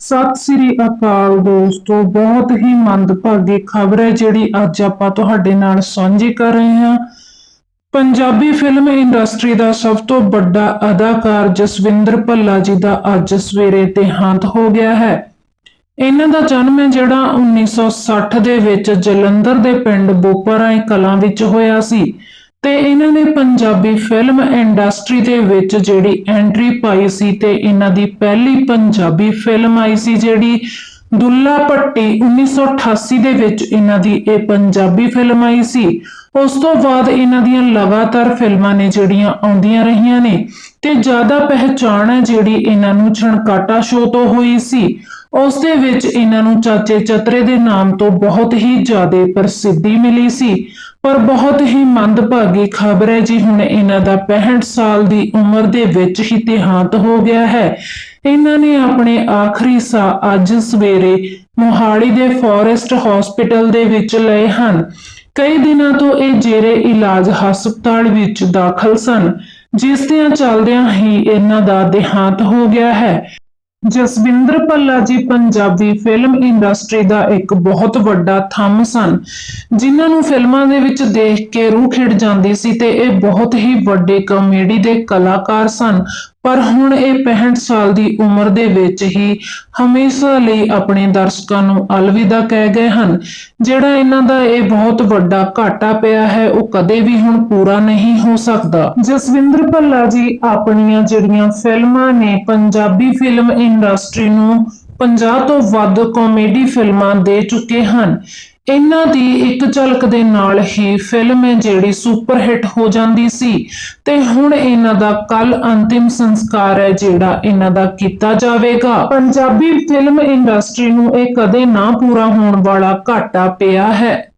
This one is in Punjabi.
ਸਤਿ ਸ੍ਰੀ ਅਕਾਲ ਦੋਸਤੋ, ਬਹੁਤ ਹੀ ਮੰਦਭਾਗੀ ਖਬਰ ਹੈ ਜਿਹੜੀ ਅੱਜ ਆਪਾਂ ਤੁਹਾਡੇ ਨਾਲ ਸਾਂਝੀ ਕਰ ਰਹੇ ਹਾਂ। ਪੰਜਾਬੀ ਫਿਲਮ ਇੰਡਸਟਰੀ ਦਾ ਸਭ ਤੋਂ ਵੱਡਾ ਅਦਾਕਾਰ ਜਸਵਿੰਦਰ ਭੱਲਾ ਜੀ ਦਾ ਅੱਜ ਸਵੇਰੇ ਦੇਹਾਂਤ ਹੋ ਗਿਆ ਹੈ। ਇਹਨਾਂ ਦਾ ਜਨਮ ਹੈ ਜਿਹੜਾ 1960 ਦੇ ਵਿੱਚ ਜਲੰਧਰ ਦੇ ਪਿੰਡ ਬੋਪਰਾਏ ਕਲਾਂ ਵਿੱਚ ਹੋਇਆ ਸੀ। ਤੇ ਇਹਨਾਂ ਨੇ ਪੰਜਾਬੀ ਫਿਲਮ ਇੰਡਸਟਰੀ ਦੇ ਵਿੱਚ ਜਿਹੜੀ ਐਂਟਰੀ ਪਾਈ ਸੀ ਤੇ ਇਹਨਾਂ ਦੀ ਪਹਿਲੀ ਪੰਜਾਬੀ ਫਿਲਮ ਆਈ ਸੀ ਜਿਹੜੀ ਦੁੱਲਾ ਭੱਟੀ 1988 ਦੇ ਵਿੱਚ ਇਹਨਾਂ ਦੀ ਇਹ ਪੰਜਾਬੀ ਫਿਲਮ ਆਈ ਸੀ। ਉਸ ਤੋਂ ਬਾਅਦ ਇਹਨਾਂ ਦੀਆਂ ਲਗਾਤਾਰ ਫਿਲਮਾਂ ਨੇ ਜਿਹੜੀਆਂ ਆਉਂਦੀਆਂ ਰਹੀਆਂ ਨੇ ਤੇ ਜ਼ਿਆਦਾ ਪਹਿਚਾਣ ਹੈ ਜਿਹੜੀ ਇਹਨਾਂ ਨੂੰ ਛਣਕਾਟਾ ਸ਼ੋਅ ਤੋਂ ਹੋਈ ਸੀ। ਉਸ ਦੇ ਵਿੱਚ ਇਹਨਾਂ ਨੂੰ ਚਾਚੇ ਚਤਰੇ ਦੇ ਨਾਮ ਤੋਂ ਬਹੁਤ ਹੀ ਜ਼ਿਆਦਾ ਪ੍ਰਸਿੱਧੀ ਮਿਲੀ ਸੀ। ਪਰ ਬਹੁਤ ਹੀ ਮੰਦਭਾਗੀ ਖਬਰ ਹੈ ਜੀ, ਹੁਣ ਇਹਨਾਂ ਦਾ 65 ਸਾਲ ਦੀ ਉਮਰ ਦੇ ਵਿੱਚ ਹੀ ਦੇਹਾਂਤ ਹੋ ਗਿਆ ਹੈ। ਇਹਨਾਂ ਨੇ ਆਪਣੇ ਆਖਰੀ ਸਾਹ ਅੱਜ ਸਵੇਰੇ ਮੋਹਾਲੀ ਦੇ ਫੋਰੈਸਟ ਹਸਪੀਟਲ ਦੇ ਵਿੱਚ ਲਏ ਹਨ। ਕਈ ਦਿਨਾਂ ਤੋਂ ਇਹ ਜੇਰੇ ਇਲਾਜ ਹਸਪਤਾਲ ਵਿੱਚ ਦਾਖਲ ਸਨ, ਜਿਸ ਦੇ ਚੱਲਦਿਆਂ ਹੀ ਇਹਨਾਂ ਦਾ ਦੇਹਾਂਤ ਹੋ ਗਿਆ ਹੈ। ਜਸਵਿੰਦਰ ਭੱਲਾ ਜੀ ਪੰਜਾਬੀ ਫਿਲਮ ਇੰਡਸਟਰੀ ਦਾ ਇੱਕ ਬਹੁਤ ਵੱਡਾ ਥੰਮ ਸਨ। ਜਿਨ੍ਹਾਂ ਨੂੰ ਫਿਲਮਾਂ ਦੇ ਵਿੱਚ ਦੇਖ ਕੇ ਰੂਹ ਖਿੜ ਜਾਂਦੀ ਸੀ ਤੇ ਇਹ ਬਹੁਤ ਹੀ ਵੱਡੇ ਕਾਮੇਡੀ ਦੇ ਕਲਾਕਾਰ ਸਨ। ਪਰ ਹੁਣ ਇਹ 65 ਸਾਲ ਦੀ ਉਮਰ ਦੇ ਵਿੱਚ ਹੀ ਹਮੇਸ਼ਾ ਲਈ ਆਪਣੇ ਦਰਸ਼ਕਾਂ ਨੂੰ ਅਲਵਿਦਾ ਕਹਿ ਗਏ ਹਨ। ਜਿਹੜਾ ਇਹਨਾਂ ਦਾ ਇਹ ਬਹੁਤ ਵੱਡਾ ਘਾਟਾ ਪਿਆ ਹੈ, ਉਹ ਕਦੇ ਵੀ ਹੁਣ ਪੂਰਾ ਨਹੀਂ ਹੋ ਸਕਦਾ। ਜਸਵਿੰਦਰ ਭੱਲਾ ਜੀ, ਆਪਣੀਆਂ ਜਿਹੜੀਆਂ ਫਿਲਮਾਂ ਨੇ, ਪੰਜਾਬੀ ਫਿਲਮ ਇੰਡਸਟਰੀ ਨੂੰ 50 ਤੋਂ ਵੱਧ ਕਾਮੇਡੀ ਫਿਲਮਾਂ ਦੇ ਚੁੱਕੇ ਹਨ। ਇਹਨਾਂ ਦੀ ਇੱਕ ਝਲਕ ਦੇ ਨਾਲ ਹੀ ਫਿਲਮ ਹੈ ਜਿਹੜੀ ਸੁਪਰ ਹਿੱਟ ਹੋ ਜਾਂਦੀ ਸੀ ਤੇ ਹੁਣ ਇਹਨਾਂ ਦਾ ਕੱਲ ਅੰਤਿਮ ਸੰਸਕਾਰ ਹੈ ਜਿਹੜਾ ਇਹਨਾਂ ਦਾ ਕੀਤਾ ਜਾਵੇਗਾ। ਪੰਜਾਬੀ ਫਿਲਮ ਇੰਡਸਟਰੀ ਨੂੰ ਇਹ ਕਦੇ ਨਾ ਪੂਰਾ ਹੋਣ ਵਾਲਾ ਘਾਟਾ ਪਿਆ ਹੈ।